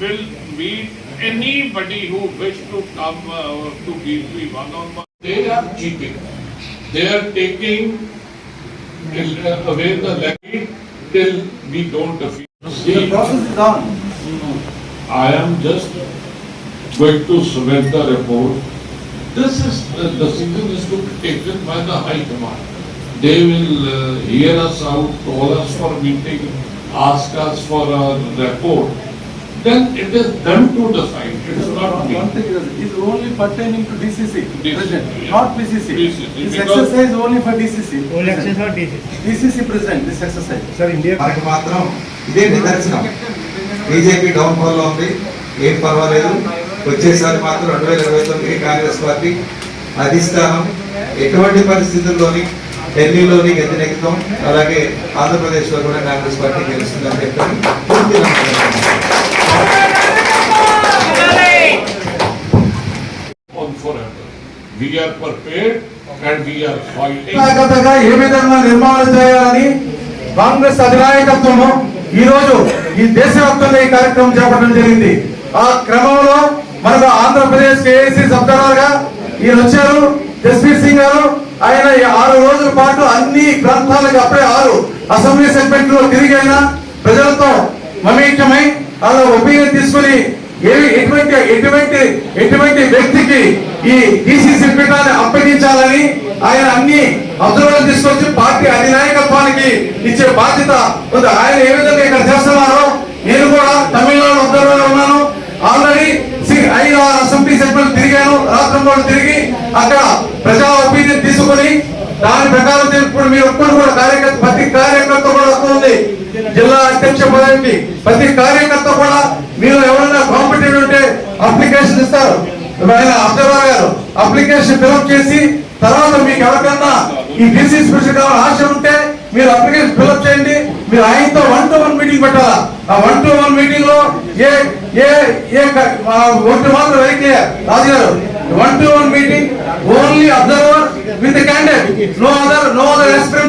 will meet anybody who wish to come uh, to give me one on one. They are cheating. They are taking uh, away the levy till we don't defeat. The process is on. I am just going to submit the report. This is, uh, the decision is to be taken by the High Command. They will uh, hear us out, call us for meeting, ask us for a report. Then it is them to decide, it's not me. One thing is, is only pertaining to DCC, DCC, President, yeah. not PCC. PCC, This because- exercise only for DCC. Only excess are DC DCC President, this exercise. Sir India మనకి మాత్రం ఇదే నిదర్శనం BJP down ఫాల్లో ఉంది ఏం పర్వాలేదు వచ్చేసారి మాత్రం రెండు వేల ఇరవై తొమ్మిది కాంగ్రెస్ పార్టీ అధిష్టానం ఎటువంటి పరిస్థితుల్లోని ఢిల్లీలోని గెలినెక్కుతాం అలాగే ఆంధ్రప్రదేశ్లో కూడా కాంగ్రెస్ పార్టీ గెలుస్తుందని చెప్పి పూర్తి ఏ విధంగా నిర్మాణం చేయాలని కాంగ్రెస్ అధినాయకత్వము ఈ రోజు ఈ దేశవ్యాప్తంగా ఈ కార్యక్రమం చేపట్టడం జరిగింది. ఆ క్రమంలో మనకు ఆంధ్రప్రదేశ్ ఏఐసి సబ్జనర్గా ఈయన వచ్చారు. జస్వీర్ సింగ్ గారు. ఆయన ఆరు రోజుల పాటు అన్ని ప్రాంతాలకు అప్పుడే ఆరు అసెంబ్లీ సెగ్మెంట్లో తిరిగి ప్రజలతో మమేక్యమై వాళ్ళ ఒపీనియన్ తీసుకుని ఎటువంటి ఎటువంటి ఎటువంటి వ్యక్తికి ఈ డిసిసి పీఠాన్ని అప్పగించాలని ఆయన అన్ని అబ్జర్వర్ తీసుకొచ్చి పార్టీ అధినాయకత్వానికి ఇచ్చే బాధ్యత ఉంది. ఆయన ఏ విధంగా ఇక్కడ చేస్తున్నారో నేను కూడా తమిళనాడు అబ్జర్వర్ ఉన్నాను. ఆల్రెడీ ఐదు ఆరు అసెంబ్లీ సెగ్మెంట్ తిరిగాను. రాష్ట్రం కూడా తిరిగి అక్కడ ప్రజా ఒపీనియన్ తీసుకుని దాని ప్రకారం ఇప్పుడు మీరు ఒక్కరు కూడా కార్యకర్త ప్రతి కార్యకర్త కూడా వస్తుంది. జిల్లా అధ్యక్ష పదవికి ప్రతి కార్యకర్త కూడా మీరు ఎవరైనా అప్లికేషన్ ఇస్తారు. ఆయన అబ్జర్వర్ గారు అప్లికేషన్ ఫిలప్ చేసి తర్వాత మీకు ఎవరికన్నా ఈ బీసీ స్పెషల్ కావాలని ఆశ ఉంటే మీరు అప్లికేషన్ ఫిల్అప్ చేయండి. మీరు ఆయనతో వన్ టు వన్ మీటింగ్ పెట్టాలా? ఆ వన్ టు వన్ మీటింగ్లో ఏ ఏ ఏ క- ఒకటి మాత్రం very Raju garu one to one meeting only observer with candidate no other no other experience